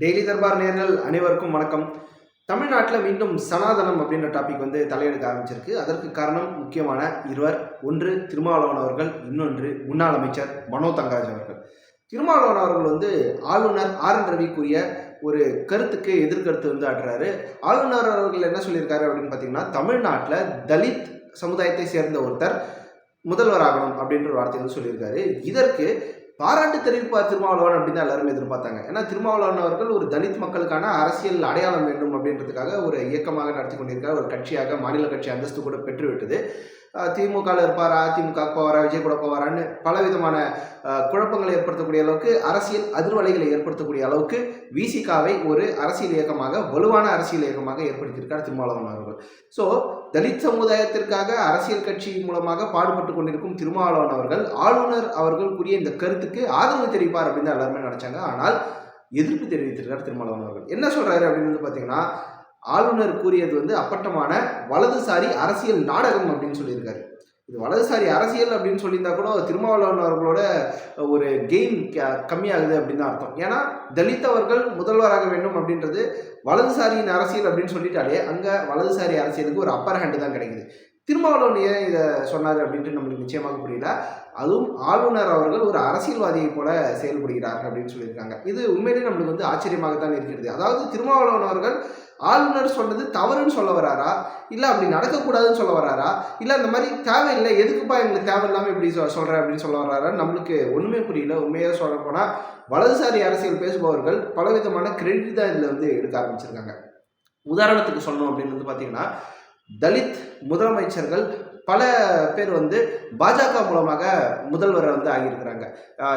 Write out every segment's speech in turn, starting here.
Daily Darbar நேர்கள் அனைவருக்கும் வணக்கம். தமிழ்நாட்டில் மீண்டும் சனாதனம் அப்படின்ற டாபிக் வந்து தலையெடுக்க ஆரம்பிச்சிருக்கு. அதற்கு காரணம் முக்கியமான இருவர். ஒன்று திருமாவளவன் அவர்கள். இன்னொன்று முன்னாள் அமைச்சர் மனோ தங்கராஜ் அவர்கள். திருமாவளவன் அவர்கள் வந்து ஆளுநர் ஆர் என் ரவி கூறிய ஒரு கருத்துக்கு எதிர்கருத்து வந்து ஆடுறாரு. ஆளுநர் அவர்கள் என்ன சொல்லியிருக்காரு அப்படின்னு பார்த்தீங்கன்னா தமிழ்நாட்டில் தலித் சமுதாயத்தை சேர்ந்த ஒருத்தர் முதல்வராகணும் அப்படின்ற ஒரு வார்த்தை வந்து சொல்லியிருக்காரு. இதற்கு பாராட்டு தெரிவிப்பார் திருமாவளவன் அப்படின்னு தான் எல்லாருமே எதிர்பார்த்தாங்க. ஏன்னா திருமாவளவன் அவர்கள் ஒரு தலித் மக்களுக்கான அரசியல் அடையாளம் வேண்டும் அப்படின்றதுக்காக ஒரு இயக்கமாக நடத்தி கொண்டிருக்கார் ஒரு கட்சியாக மாநில கட்சி அந்தஸ்து கூட பெற்றுவிட்டது. திமுகவில் இருப்பாரா? அதிமுக போவாரா? விஜய் கூட போவாரான்னு பலவிதமான விதமான குழப்பங்களை ஏற்படுத்தக்கூடிய அளவுக்கு அரசியல் அதிர்வலைகளை ஏற்படுத்தக்கூடிய அளவுக்கு விசிகாவை ஒரு அரசியல் இயக்கமாக வலுவான அரசியல் இயக்கமாக ஏற்படுத்தியிருக்கார் திருமாவளவன் அவர்கள். ஸோ தலித் சமுதாயத்திற்காக அரசியல் கட்சி மூலமாக பாடுபட்டு கொண்டிருக்கும் திருமாவளவன் அவர்கள் ஆளுநர் அவர்கள் கூறிய இந்த கருத்துக்கு ஆதரவு தெரிவிப்பார் அப்படின்னு தான் எல்லாருமே நினைச்சாங்க. ஆனால் எதிர்ப்பு தெரிவித்திருக்கார் திருமாவளவன் அவர்கள். என்ன சொல்றாரு அப்படின்னு வந்து பார்த்தீங்கன்னா ஆளுநர் கூறியது வந்து அப்பட்டமான வலதுசாரி அரசியல் நாடகம் அப்படின்னு சொல்லியிருக்காரு. இது வலதுசாரி அரசியல் அப்படின்னு சொல்லியிருந்தா கூட திருமாவளவன் அவர்களோட ஒரு கெயின் கம்மியாகுது அப்படின்னு தான் அர்த்தம். ஏன்னா தலித்தவர்கள் முதல்வராக வேண்டும் அப்படின்றது வலதுசாரியின் அரசியல் அப்படின்னு சொல்லிட்டாலே அங்கே வலதுசாரி அரசியலுக்கு ஒரு அப்பர் ஹேண்டு தான் கிடைக்குது. திருமாவளவன் ஏன் இதை சொன்னார் அப்படின்ட்டு நம்மளுக்கு நிச்சயமாக புரியல. அதுவும் ஆளுநர் அவர்கள் ஒரு அரசியல்வாதியை போல செயல்படுகிறார்கள் அப்படின்னு சொல்லியிருக்காங்க. இது உண்மையிலேயே நம்மளுக்கு வந்து ஆச்சரியமாகத்தான் இருக்கிறது. அதாவது திருமாவளவன் அவர்கள் ஆளுநர் சொன்னது தவறுன்னு சொல்ல வராரா? இல்லை அப்படி நடக்கக்கூடாதுன்னு சொல்ல வராரா? இல்லை அந்த மாதிரி தேவையில்லை எதுக்குப்பா எங்களுக்கு தேவையில்லாமல் இப்படி சொ சொல்கிறேன் அப்படின்னு சொல்ல வராரா? நம்மளுக்கு ஒன்றுமே புரியல. உண்மையாக சொல்ல போனால் வலதுசாரி அரசியல் பேசுபவர்கள் பலவிதமான கிரெடிட் தான் இதில் வந்து எடுக்க ஆரம்பிச்சிருக்காங்க. உதாரணத்துக்கு சொல்லணும் அப்படின்னு வந்து பார்த்தீங்கன்னா தலித் முதலமைச்சர்கள் பல பேர் வந்து பாஜக மூலமாக முதல்வரை வந்து ஆகியிருக்கிறாங்க.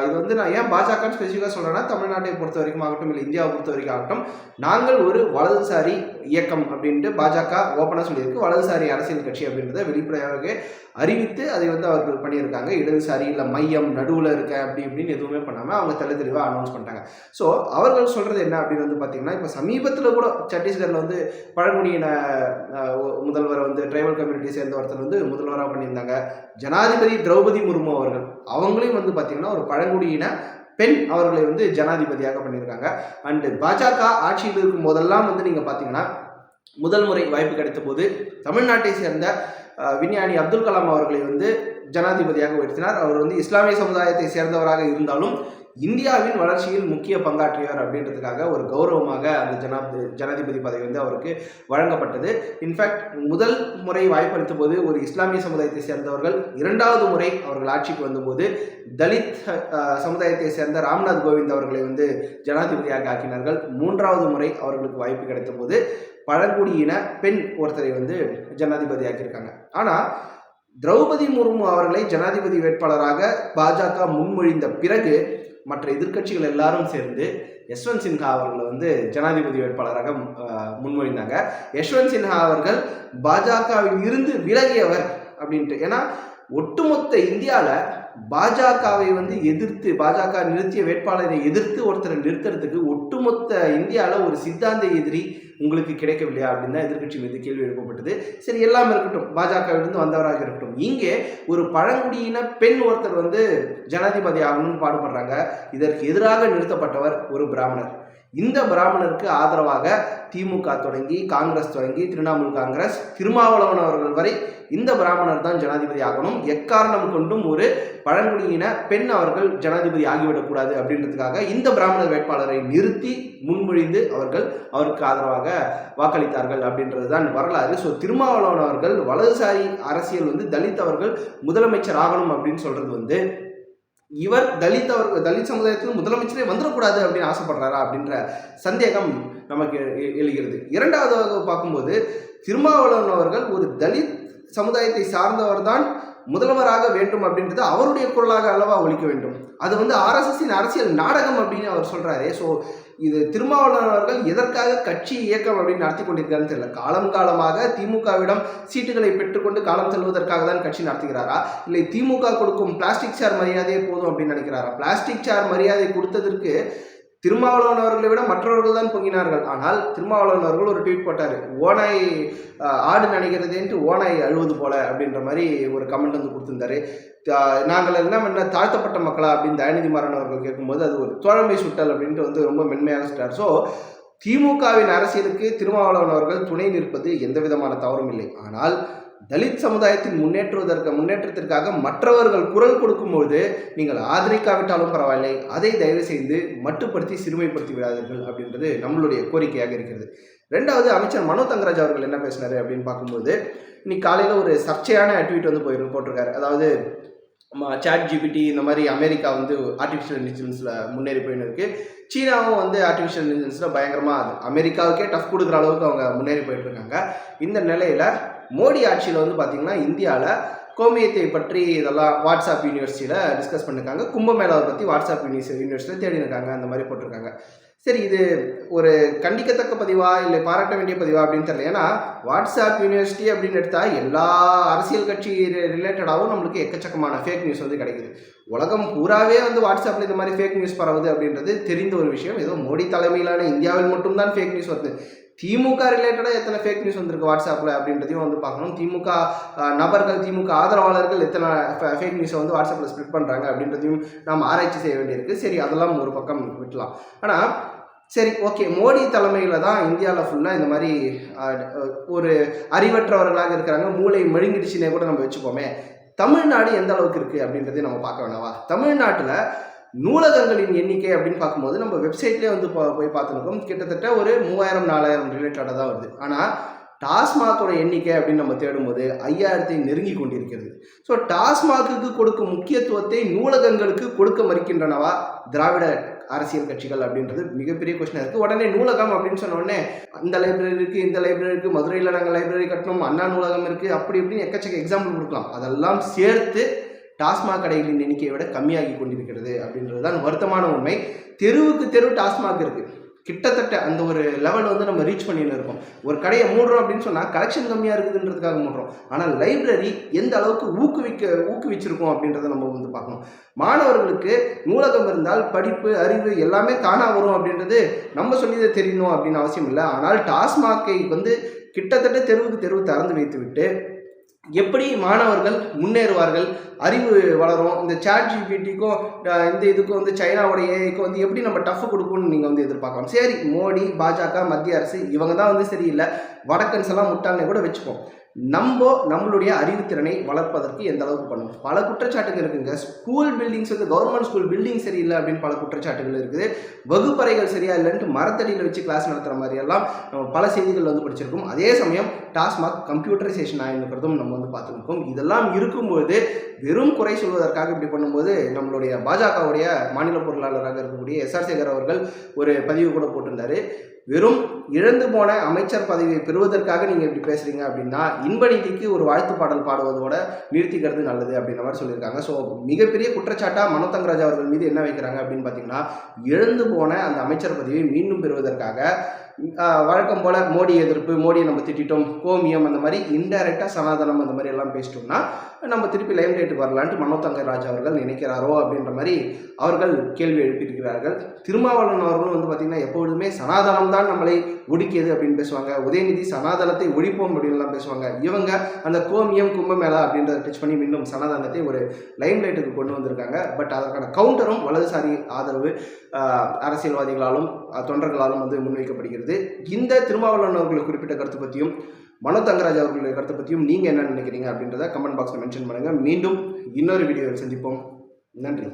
இது வந்து நான் ஏன் பாஜகன்னு ஸ்பெசிஃபிக்காக சொல்கிறேன்னா தமிழ்நாட்டை பொறுத்த வரைக்கும் ஆகட்டும் இல்லை இந்தியாவை பொறுத்த வரைக்கும் ஆகட்டும் நாங்கள் ஒரு வலதுசாரி இயக்கம் அப்படின்ட்டு பாஜக ஓப்பனாக சொல்லியிருக்கு. வலதுசாரி அரசியல் கட்சி அப்படின்றத வெளிப்படையாக அறிவித்து அதை வந்து அவர்கள் பண்ணியிருக்காங்க. இடதுசாரி இல்லை மையம் நடுவில் இருக்க அப்படி இப்படின்னு எதுவுமே பண்ணாமல் அவங்க தெளி தெளிவாக அனௌன்ஸ் பண்ணிட்டாங்க. ஸோ அவர்கள் சொல்கிறது என்ன அப்படின்னு வந்து பார்த்தீங்கன்னா இப்போ சமீபத்தில் கூட சத்தீஸ்கரில் வந்து பழங்குடியின முதல்வர் முதல்வரை வந்து ட்ரைபல் கம்யூனிட்டி சேர்ந்த ஒருத்தர் வந்து முதல்வராக பண்ணியிருந்தாங்க. ஜனாதிபதி திரௌபதி முர்மு அவர்கள். அவங்களையும் வந்து பார்த்தீங்கன்னா ஒரு பழங்குடியின பெண் அவர்களை வந்து ஜனாதிபதியாக பண்ணியிருக்காங்க. அண்டு பாஜக ஆட்சியில் இருக்கும் போதெல்லாம் வந்து நீங்கள் பார்த்தீங்கன்னா முதல் முறை வாய்ப்பு கிடைத்த போது தமிழ்நாட்டை சேர்ந்த விஞ்ஞானி அப்துல் கலாம் அவர்களை வந்து ஜனாதிபதியாக உயர்த்தினார். அவர் வந்து இஸ்லாமிய சமுதாயத்தை சேர்ந்தவராக இருந்தாலும் இந்தியாவின் வளர்ச்சியில் முக்கிய பங்காற்றியவர் அப்படின்றதுக்காக ஒரு கௌரவமாக அந்த ஜனாதி ஜனாதிபதி பதவி வந்து அவருக்கு வழங்கப்பட்டது. இன்ஃபேக்ட் முதல் முறை வாய்ப்பளித்த போது ஒரு இஸ்லாமிய சமுதாயத்தை சேர்ந்தவர்கள் இரண்டாவது முறை அவர்கள் ஆட்சிக்கு வந்தபோது தலித் சமுதாயத்தை சேர்ந்த ராம்நாத் கோவிந்த் அவர்களை வந்து ஜனாதிபதியாக ஆக்கினார்கள். மூன்றாவது முறை அவர்களுக்கு வாய்ப்பு கிடைத்த போது பழங்குடியின பெண் ஒருத்தரை வந்து ஜனாதிபதி ஆக்கியிருக்காங்க. ஆனால் திரௌபதி முர்மு அவர்களை ஜனாதிபதி வேட்பாளராக பாஜக முன்மொழிந்த பிறகு மற்ற எதிர்க்கட்சிகள் எல்லாரும் சேர்ந்து யஷ்வந்த் சின்ஹா அவர்களை வந்து ஜனாதிபதி வேட்பாளராக முன்மொழிந்தாங்க. யஷ்வந்த் சின்ஹா அவர்கள் பாஜகவில் இருந்து விலகியவர் அப்படின்ட்டு. ஏன்னா ஒட்டுமொத்த இந்தியாவில் பாஜகவை வந்து எதிர்த்து பாஜக நிறுத்திய வேட்பாளரை எதிர்த்து ஒருத்தரை நிறுத்துறதுக்கு ஒட்டுமொத்த இந்தியாவில் ஒரு சித்தாந்த எதிரி உங்களுக்கு கிடைக்கவில்லையா அப்படின்னு தான் எதிர்கட்சி மீது கேள்வி எழுப்பப்பட்டது. சரி எல்லாம் இருக்கட்டும். பாஜகவிலிருந்து வந்தவராக இருக்கட்டும். இங்கே ஒரு பழங்குடியின பெண் ஒருத்தர் வந்து ஜனாதிபதி ஆகணும்னு பாடுபடுறாங்க. இதற்கு எதிராக நிறுத்தப்பட்டவர் ஒரு பிராமணர். இந்த பிராமணருக்கு ஆதரவாக திமுக தொடங்கி காங்கிரஸ் தொடங்கி திரிணாமுல் காங்கிரஸ் திருமாவளவன் அவர்கள் வரை இந்த பிராமணர் தான் ஜனாதிபதி ஆகணும். எக்காரணம் கொண்டும் ஒரு பழங்குடியின பெண் அவர்கள் ஜனாதிபதி ஆகிவிடக்கூடாது அப்படின்றதுக்காக இந்த பிராமணர் வேட்பாளரை நிறுத்தி முன்மொழிந்து அவர்கள் அவருக்கு ஆதரவாக வாக்களித்தார்கள் அப்படின்றது தான் வரலாறு. ஸோ திருமாவளவன் அவர்கள் வலதுசாரி அரசியல் வந்து தலித் அவர்கள் முதலமைச்சர் ஆகணும் அப்படின்னு சொல்றது வந்து இவர் தலித் அவர் தலித் சமுதாயத்தில் முதலமைச்சரே வந்துடக்கூடாது அப்படின்னு ஆசைப்படுறாரா அப்படின்ற சந்தேகம் நமக்கு எ- எழுகிறது. இரண்டாவதாக பார்க்கும்போது திருமாவளவன் அவர்கள் ஒரு தலித் சமுதாயத்தை சார்ந்தவர் தான் முதல்வராக வேண்டும் அப்படின்றது அவருடைய குரலாக அளவா ஒழிக்க வேண்டும். அது வந்து ஆர்எஸ்எஸ்ஸின் அரசியல் நாடகம் அப்படின்னு அவர் சொல்கிறாரு ஸோ இது திருமாவளவன் அவர்கள் எதற்காக கட்சி இயக்கம் அப்படின்னு நடத்தி கொண்டிருக்காருன்னு தெரியல. காலம் காலமாக திமுகவிடம் சீட்டுகளை பெற்றுக்கொண்டு காலம் செல்வதற்காக தான் கட்சி நடத்துகிறாரா? இல்லை திமுக கொடுக்கும் பிளாஸ்டிக் சேர் மரியாதையே போதும் அப்படின்னு நினைக்கிறாரா? பிளாஸ்டிக் சேர் மரியாதை கொடுத்ததற்கு திருமாவளவன் அவர்களை விட மற்றவர்கள் தான் பொங்கினார்கள். ஆனால் திருமாவளவன் அவர்கள் ஒரு ட்வீட் போட்டார். ஓனாய் ஆடு நினைக்கிறதேன்ட்டு ஓனாய் அழுவது போல அப்படின்ற மாதிரி ஒரு கமெண்ட் வந்து கொடுத்துருந்தாரு. நாங்கள் நாங்கள் என்ன தாழ்த்தப்பட்ட மக்களா அப்படின்னு தயாநிதி மாறன் அவர்கள் கேட்கும்போது அது ஒரு தோழமை சுட்டல் அப்படின்ட்டு வந்து ரொம்ப மென்மையாக சொல்லிட்டார் ஸோ திமுகவின் அரசியலுக்கு திருமாவளவன் அவர்கள் துணை நிற்பது எந்த விதமான தவறும் இல்லை. ஆனால் தலித் சமுதாயத்தின் முன்னேற்றுவதற்கு முன்னேற்றத்திற்காக மற்றவர்கள் குரல் கொடுக்கும்போது நீங்கள் ஆதரிக்காவிட்டாலும் பரவாயில்லை அதை தயவு செய்து மட்டுப்படுத்தி சிறுமைப்படுத்தி விடாதீர்கள் அப்படின்றது நம்மளுடைய கோரிக்கையாக இருக்கிறது. ரெண்டாவது அமைச்சர் மனோ தங்கராஜ் அவர்கள் என்ன பேசினாரு அப்படின்னு பார்க்கும்போது இன்னைக்கு காலையில் ஒரு சர்ச்சையான ட்வீட் வந்து போயிரு போட்டிருக்காரு. அதாவது சாட் ஜிபிடி இந்த மாதிரி அமெரிக்கா வந்து ஆர்டிஃபிஷியல் இன்டெலிஜென்ஸில் முன்னேறி போயின்னு இருக்கு. சீனாவும் வந்து ஆர்டிஃபிஷியல் இன்டெலிஜென்ஸில் பயங்கரமாக அது. அமெரிக்காவுக்கே டஃப் கொடுக்குற அளவுக்கு அவங்க முன்னேறி போயிட்டுருக்காங்க இந்த நிலையில் மோடி ஆட்சியில் வந்து பார்த்திங்கன்னா இந்தியாவில் கோமியத்தை பற்றி இதெல்லாம் வாட்ஸ்அப் யூனிவர்சிட்டியில் டிஸ்கஸ் பண்ணிருக்காங்க. கும்பமேளாவை பற்றி வாட்ஸ்அப் யூனிவர்சி யூனிவர்சிட்டியில் தேடி இருக்காங்க அந்த மாதிரி போட்டிருக்காங்க. சரி இது ஒரு கண்டிக்கத்தக்க பதிவா இல்லை பாராட்ட வேண்டிய பதிவா அப்படின்னு தெரியல. ஏன்னா வாட்ஸ்அப் யூனிவர்சிட்டி அப்படின்னு எடுத்தால் எல்லா அரசியல் கட்சி ரிலேட்டடாகவும் நம்மளுக்கு எக்கச்சக்கமான ஃபேக் நியூஸ் வந்து கிடைக்குது. உலகம் பூராவே வந்து வாட்ஸ்அப்பில் இந்த மாதிரி ஃபேக் நியூஸ் பரவுது அப்படின்றது தெரிந்த ஒரு விஷயம். ஏதோ மோடி தலைமையிலான இந்தியாவில் மட்டும்தான் ஃபேக் நியூஸ் வருது. திமுக ரிலேட்டடாக எத்தனை ஃபேக் நியூஸ் வந்திருக்கு வாட்ஸ்அப்பில் அப்படின்றதையும் வந்து பார்க்கணும். திமுக நபர்கள் திமுக ஆதரவாளர்கள் எத்தனை ஃபேக் நியூஸை வந்து வாட்ஸ்அப்பில் ஸ்ப்ரெட் பண்ணுறாங்க அப்படின்றதையும் நாம் ஆராய்ச்சி செய்ய வேண்டியிருக்கு. சரி அதெல்லாம் ஒரு பக்கம் விட்டலாம். ஆனால் சரி ஓகே மோடி தலைமையில் தான் இந்தியாவில் ஃபுல்லாக இந்த மாதிரி ஒரு அறிவற்றவர்களாக இருக்கிறாங்க. மூளை மழுங்கிடுச்சுனே கூட நம்ம வச்சுப்போமே. தமிழ்நாடு எந்த அளவுக்கு இருக்குது அப்படின்றதையும் நம்ம பார்க்க வேணாவா? தமிழ்நாட்டில் நூலகங்களின் எண்ணிக்கை அப்படின்னு பார்க்கும்போது நம்ம வெப்சைட்லேயே வந்து போய் பார்த்துருக்கோம். கிட்டத்தட்ட ஒரு மூவாயிரம் நாலாயிரம் ரிலேட்டடாக தான் வருது. ஆனால் டாஸ்மாகோட எண்ணிக்கை அப்படின்னு நம்ம தேடும்போது ஐயாயிரத்தை நெருங்கி கொண்டிருக்கிறது. ஸோ டாஸ்மாகுக்கு கொடுக்கும் முக்கியத்துவத்தை நூலகங்களுக்கு கொடுக்க மறுக்கின்றனவா திராவிட அரசியல் கட்சிகள் அப்படின்றது மிகப்பெரிய கொஸ்டினாக இருக்குது உடனே நூலகம் அப்படின்னு சொன்ன உடனே இந்த லைப்ரரி இருக்குது இந்த லைப்ரரி இருக்குது மதுரையில் நாங்கள் லைப்ரரி கட்டணும் அண்ணா நூலகம் இருக்குது அப்படி இப்படின்னு எக்கச்சக்க எக்ஸாம்பிள் கொடுக்கலாம். அதெல்லாம் சேர்த்து டாஸ்மாக் கடைகளின் எண்ணிக்கையை விட கம்மியாகி கொண்டிருக்கிறது அப்படின்றது தான் வருத்தமான உண்மை. தெருவுக்கு தெரு டாஸ்மாக் இருக்குது கிட்டத்தட்ட அந்த ஒரு லெவல் வந்து நம்ம ரீச் பண்ணின்னு இருக்கோம். ஒரு கடையை மூடுறோம் அப்படின்னு சொன்னால் கலெக்ஷன் கம்மியாக இருக்குதுன்றதுக்காக மூடுறோம். ஆனால் லைப்ரரி எந்த அளவுக்கு ஊக்குவிக்க ஊக்குவிச்சிருக்கோம் அப்படின்றத நம்ம வந்து பார்க்கணும். மாணவர்களுக்கு நூலகம் இருந்தால் படிப்பு அறிவு எல்லாமே தானாக வரும் அப்படின்றது நம்ம சொல்லியதை தெரியணும் அப்படின்னு அவசியம் இல்லை. ஆனால் டாஸ்மாகை வந்து கிட்டத்தட்ட தெருவுக்கு தெருவு திறந்து வைத்துவிட்டு எப்படி மாணவர்கள் முன்னேறுவார்கள்? அறிவு வளரும். இந்த சாட் ஜிபிடிக்கும் இந்த இதுக்கும் வந்து சைனாவோட ஏஐக்கும் வந்து எப்படி நம்ம டஃப் கொடுக்கும்னு நீங்கள் வந்து எதிர்பார்க்கலாம். சரி மோடி பாஜக மத்திய அரசு இவங்க தான் வந்து சரியில்லை. வடக்கன்ஸ் எல்லாம் முட்டாள்னே கூட வச்சுப்போம். நம்ம நம்மளுடைய அறிவுத்திறனை வளர்ப்பதற்கு எந்த அளவுக்கு பண்ணும்? பல குற்றச்சாட்டுகள் இருக்குங்க. ஸ்கூல் பில்டிங்ஸ் வந்து கவர்மெண்ட் ஸ்கூல் பில்டிங் சரியில்லை அப்படின்னு பல குற்றச்சாட்டுகள் இருக்குது. வகுப்பறைகள் சரியா இல்லைன்ட்டு மரத்தடியில் வச்சு கிளாஸ் நடத்துகிற மாதிரியெல்லாம் நம்ம பல செய்திகள் வந்து படிச்சிருக்கோம். அதே சமயம் டாஸ்மாக் கம்ப்யூட்டரைசேஷன் ஆயிருக்கிறதும் நம்ம வந்து பார்த்துருக்கோம் இதெல்லாம் இருக்கும்போது வெறும் குறை சொல்வதற்காக இப்படி பண்ணும்போது நம்மளுடைய பாஜகவுடைய மாநில பொருளாளராக இருக்கக்கூடிய எஸ்ஆர் சேகர் அவர்கள் ஒரு பதிவு கூட போட்டிருந்தாரு. வெறும் இழந்து போன அமைச்சர் பதவியை பெறுவதற்காக நீங்கள் இப்படி பேசுகிறீங்க அப்படின்னா இன்பநீதிக்கு ஒரு வாழ்த்து பாடல் பாடுவதோட நிறுத்திக்கிறது நல்லது அப்படின்ற மாதிரி சொல்லியிருக்காங்க. ஸோ மிகப்பெரிய குற்றச்சாட்டாக மனோ தங்கராஜ் அவர்கள் மீது என்ன வைக்கிறாங்க அப்படின்னு பார்த்தீங்கன்னா இழந்து போன அந்த அமைச்சர் பதவியை மீண்டும் பெறுவதற்காக வழக்கம் போல மோடி எதிர்ப்பு மோடியை நம்ம திட்டிட்டோம் கோமியம் அந்த மாதிரி இன்டைரக்டாக சனாதனம் அந்த மாதிரி எல்லாம் பேசிட்டோம்னா நம்ம திருப்பி லைம் லைட்டுக்கு வரலான்ட்டு மனோ தங்கராஜ் அவர்கள் நினைக்கிறாரோ அப்படின்ற மாதிரி அவர்கள் கேள்வி எழுப்பியிருக்கிறார்கள். திருமாவளவன் அவர்களும் வந்து பார்த்திங்கன்னா எப்பொழுதுமே சனாதனம் தான் நம்மளை ஒடுக்கியது அப்படின்னு பேசுவாங்க. உதயநிதி சனாதனத்தை ஒழிப்போம் அப்படின்லாம் பேசுவாங்க. இவங்க அந்த கோமியம் கும்பமேளா அப்படின்றத டச் பண்ணி மீண்டும் சனாதனத்தை ஒரு லைம் லைட்டுக்கு கொண்டு வந்திருக்காங்க. பட் அதற்கான கவுண்டரும் வலதுசாரி ஆதரவு அரசியல்வாதிகளாலும் தொண்டர்களாலும் வந்து முன்வைக்கப்படுகிறது. இந்த திருமாவளவன் அவர்கள் குறிப்பிட்ட கருத்து பற்றியும் மனோ தங்கராஜ் அவர்களுடைய கருத்தை பற்றியும் நீங்கள் என்ன நினைக்கிறீங்க அப்படின்றத கமெண்ட் பாக்ஸில் மென்ஷன் பண்ணுங்கள் மீண்டும் இன்னொரு வீடியோவில் சந்திப்போம். நன்றி.